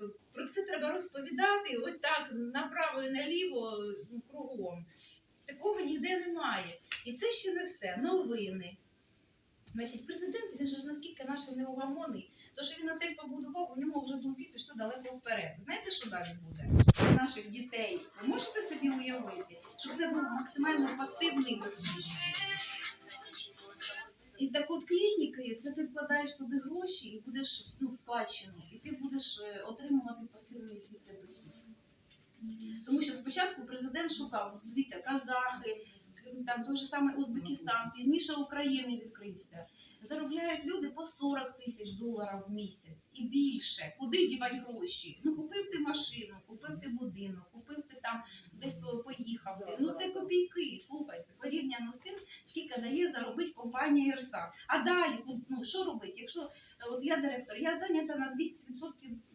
просто про це треба розповідати. Ось так направо і наліво ну, кругом. Такого ніде немає. І це ще не все. Новини. Значить, президент він ж наскільки наш неугамонний, то що він отель побудував, у нього вже думки пішли далеко вперед. Знаєте, що далі буде? Наших дітей. Ви можете собі уявити, щоб це був максимально пасивний. І так от клініки, це ти вкладаєш туди гроші і будеш ну, в складчину, і ти будеш е, отримувати пасивний звідти дохід. Тому що спочатку президент шукав, дивіться, казахи, там той же самий Узбекистан, пізніше України відкрився. Заробляють люди по 40 тисяч доларів в місяць і більше. Куди дівати гроші? Ну купив ти машину, купив ти будинок, купив ти там десь поїхав. Ти. Ну це копійки. Слухайте, порівняно з тим, скільки дає заробити компанія ЕРСА. А далі, ну що робити? Якщо е, от я директор, я зайнята на 200%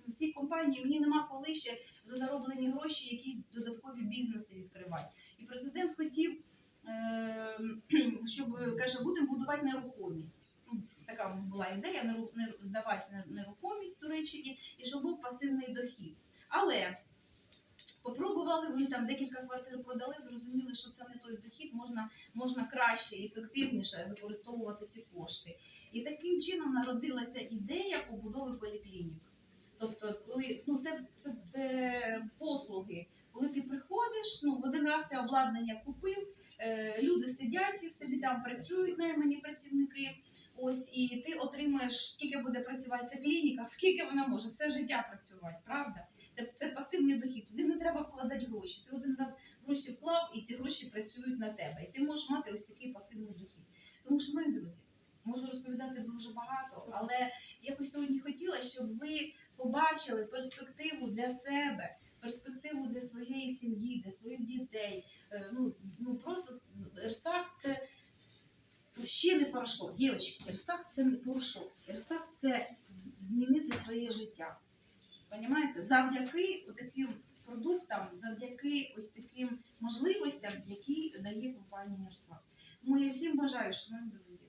в цій компанії, мені нема коли ще за зароблені гроші якісь додаткові бізнеси відкривати. І президент хотів, е, щоб каже, будемо будувати нерухомість. Ну, Така була ідея неру- здавати нер- нерухомість Туреччині і щоб був пасивний дохід. Але попробували вони там декілька квартир продали, зрозуміли, що це не той дохід, можна, можна краще і ефективніше використовувати ці кошти. І таким чином народилася ідея побудови поліклінік. Тобто, коли ну це, це, це послуги. Коли ти приходиш, ну в один раз це обладнання купив, е, люди сидять і собі там працюють наймані працівники. Ось і ти отримуєш, скільки буде працювати ця клініка, скільки вона може все життя працювати, правда? Це, пасивний дохід. Туди не треба вкладати гроші. Ти один раз гроші вклав, і ці гроші працюють на тебе. І ти можеш мати ось такий пасивний дохід. Тому, шановні друзі, можу розповідати дуже багато, але я хоч сьогодні хотіла, щоб ви побачили перспективу для себе, перспективу для своєї сім'ї, для своїх дітей. Е, Ну, ну просто Ерсак це ще не порошок. Дівчатки, Ерсак це не порошок. Ерсак це змінити своє життя. Понімаєте? Завдяки таким продуктам, завдяки ось таким можливостям, які дає компанія Ерсак. Тому я всім бажаю, шановні друзі,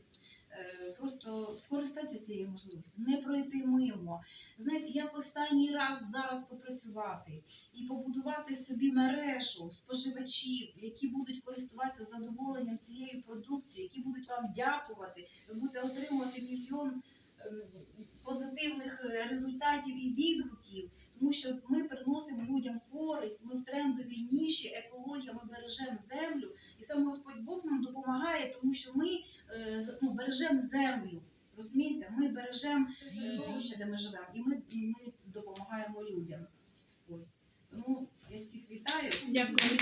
просто скористатися цією можливістю, не пройти мимо. Знаєте, як останній раз зараз попрацювати і побудувати собі мережу споживачів, які будуть користуватися задоволенням цією продукцією, які будуть вам дякувати, ви будете отримувати мільйон ем, позитивних результатів і відгуків. Тому що ми приносимо людям користь, ми в трендовій ніші, екологія, ми бережемо землю, і сам Господь Бог нам допомагає, тому що ми бережемо землю. Розумієте, ми бережемо селище, де ми живемо, і ми, ми допомагаємо людям. Ось тому я всіх вітаю. Дякую.